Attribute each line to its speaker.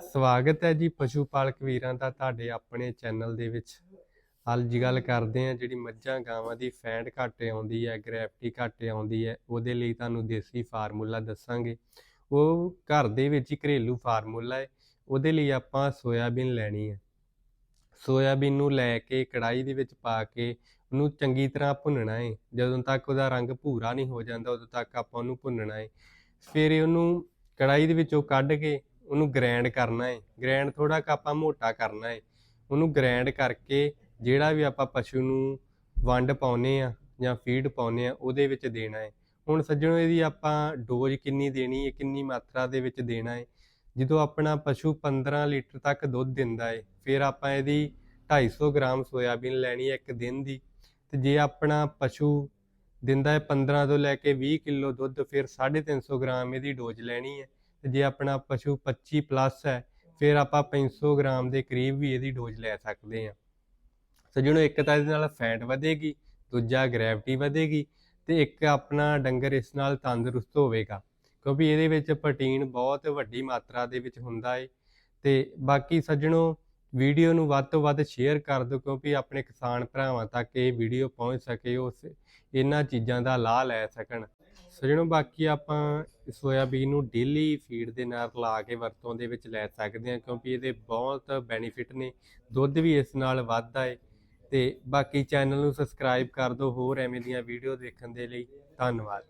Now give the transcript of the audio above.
Speaker 1: ਸਵਾਗਤ ਹੈ ਜੀ ਪਸ਼ੂ ਪਾਲਕ ਵੀਰਾਂ ਦਾ ਤੁਹਾਡੇ ਆਪਣੇ ਚੈਨਲ ਦੇ ਵਿੱਚ। ਅੱਜ ਗੱਲ ਕਰਦੇ ਆ ਜਿਹੜੀ ਮੱਝਾਂ ਗਾਵਾਂ ਦੀ ਫੈਂਟ ਘੱਟ ਆਉਂਦੀ ਹੈ, ਗ੍ਰੈਵਿਟੀ ਘੱਟ ਆਉਂਦੀ ਹੈ, ਉਹਦੇ ਲਈ ਤੁਹਾਨੂੰ ਦੇਸੀ ਫਾਰਮੂਲਾ ਦੱਸਾਂਗੇ। ਉਹ ਘਰ ਦੇ ਵਿੱਚ ਹੀ ਘਰੇਲੂ ਫਾਰਮੂਲਾ ਹੈ, ਉਹਦੇ ਲਈ ਆਪਾਂ ਸੋਇਆਬੀਨ ਲੈਣੀ ਹੈ। ਸੋਇਆਬੀਨ ਨੂੰ ਲੈ ਕੇ ਕੜਾਈ ਦੇ ਵਿੱਚ ਪਾ ਕੇ ਉਹਨੂੰ ਚੰਗੀ ਤਰ੍ਹਾਂ ਭੁੰਨਣਾ ਹੈ। ਜਦੋਂ ਤੱਕ ਉਹਦਾ ਰੰਗ ਭੂਰਾ ਨਹੀਂ ਹੋ ਜਾਂਦਾ, ਉਦੋਂ ਤੱਕ ਆਪਾਂ ਉਹਨੂੰ ਭੁੰਨਣਾ ਹੈ। ਫਿਰ ਉਹਨੂੰ ਕੜਾਈ ਦੇ ਵਿੱਚੋਂ ਕੱਢ ਕੇ ਉਹਨੂੰ ਗ੍ਰੈਂਡ ਕਰਨਾ ਹੈ ਗ੍ਰੈਂਡ ਥੋੜਾ ਕੁ ਆਪਾਂ ਮੋਟਾ ਕਰਨਾ ਹੈ ਉਹਨੂੰ ਗ੍ਰੈਂਡ ਕਰਕੇ ਜਿਹੜਾ ਵੀ ਆਪਾਂ ਪਸ਼ੂ ਨੂੰ ਵੰਡ ਪਾਉਨੇ ਆ ਜਾਂ ਫੀਡ ਪਾਉਨੇ ਆ ਉਹਦੇ ਵਿੱਚ ਦੇਣਾ ਹੈ ਹੁਣ ਸੱਜਣੋ, ਇਹਦੀ ਆਪਾਂ ਡੋਜ਼ ਕਿੰਨੀ ਦੇਣੀ ਹੈ ਕਿੰਨੀ ਮਾਤਰਾ ਦੇ ਵਿੱਚ ਦੇਣਾ ਹੈ ਜਦੋਂ ਆਪਣਾ ਪਸ਼ੂ 15 ਲੀਟਰ ਤੱਕ ਦੁੱਧ ਦਿੰਦਾ ਹੈ ਫਿਰ ਆਪਾਂ ਇਹਦੀ 250 ਗ੍ਰਾਮ ਸੋਇਆਬੀਨ ਲੈਣੀ ਹੈ ਇੱਕ ਦਿਨ ਦੀ। ਤੇ ਜੇ ਆਪਣਾ ਪਸ਼ੂ ਦਿੰਦਾ ਹੈ 15 ਤੋਂ ਲੈ ਕੇ 20 ਕਿਲੋ ਦੁੱਧ, ਫਿਰ 350 ਗ੍ਰਾਮ ਇਹਦੀ ਡੋਜ਼ ਲੈਣੀ ਹੈ ਤੇ ਜੇ ਆਪਣਾ ਪਸ਼ੂ 25 ਪਲੱਸ ਹੈ, ਫਿਰ ਆਪਾਂ 500 ਗ੍ਰਾਮ ਦੇ ਕਰੀਬ ਵੀ ਇਹਦੀ ਡੋਜ਼ ਲੈ ਸਕਦੇ ਹਾਂ। ਸੱਜਣੋ, ਇੱਕ ਤਾਂ ਇਹਦੇ ਨਾਲ ਫੈਟ ਵਧੇਗੀ, ਦੂਜਾ ਗ੍ਰੈਵਿਟੀ ਵਧੇਗੀ ਤੇ ਇੱਕ ਆਪਣਾ ਡੰਗਰ ਇਸ ਨਾਲ ਤੰਦਰੁਸਤ ਹੋਵੇਗਾ, ਕਿਉਂਕਿ ਇਹਦੇ ਵਿੱਚ ਪ੍ਰੋਟੀਨ ਬਹੁਤ ਵੱਡੀ ਮਾਤਰਾ ਦੇ ਵਿੱਚ ਹੁੰਦਾ ਏ। ਤੇ ਬਾਕੀ ਸੱਜਣੋ ਵੀਡੀਓ ਨੂੰ ਵੱਧ ਤੋਂ ਵੱਧ ਸ਼ੇਅਰ ਕਰ ਦਿਓ, ਕਿਉਂਕਿ ਆਪਣੇ ਕਿਸਾਨ ਭਰਾਵਾਂ ਤੱਕ ਇਹ ਵੀਡੀਓ ਪਹੁੰਚ ਸਕੇ, ਉਸ ਇਹਨਾਂ ਚੀਜ਼ਾਂ ਦਾ ਲਾਭ ਲੈ ਸਕਣ। ਸੱਜਣੋ ਬਾਕੀ ਆਪਾਂ ਸੋਇਆਬੀਨ ਨੂੰ ਡੇਲੀ ਫੀਡ ਦੇ ਨਾਲ ਲਾ ਕੇ ਵਰਤੋਂ ਦੇ ਵਿੱਚ ਲੈ ਸਕਦੇ ਹਾਂ, ਕਿਉਂਕਿ ਇਹਦੇ ਬਹੁਤ ਬੈਨੀਫਿਟ ਨੇ। ਦੁੱਧ ਵੀ ਇਸ ਨਾਲ ਵੱਧਦਾ ਹੈ ਤੇ ਬਾਕੀ ਚੈਨਲ ਨੂੰ ਸਬਸਕ੍ਰਾਈਬ ਕਰ ਦਿਓ, ਹੋਰ ਐਵੇਂ ਦੀਆਂ ਵੀਡੀਓ ਦੇਖਣ ਦੇ ਲਈ। ਧੰਨਵਾਦ।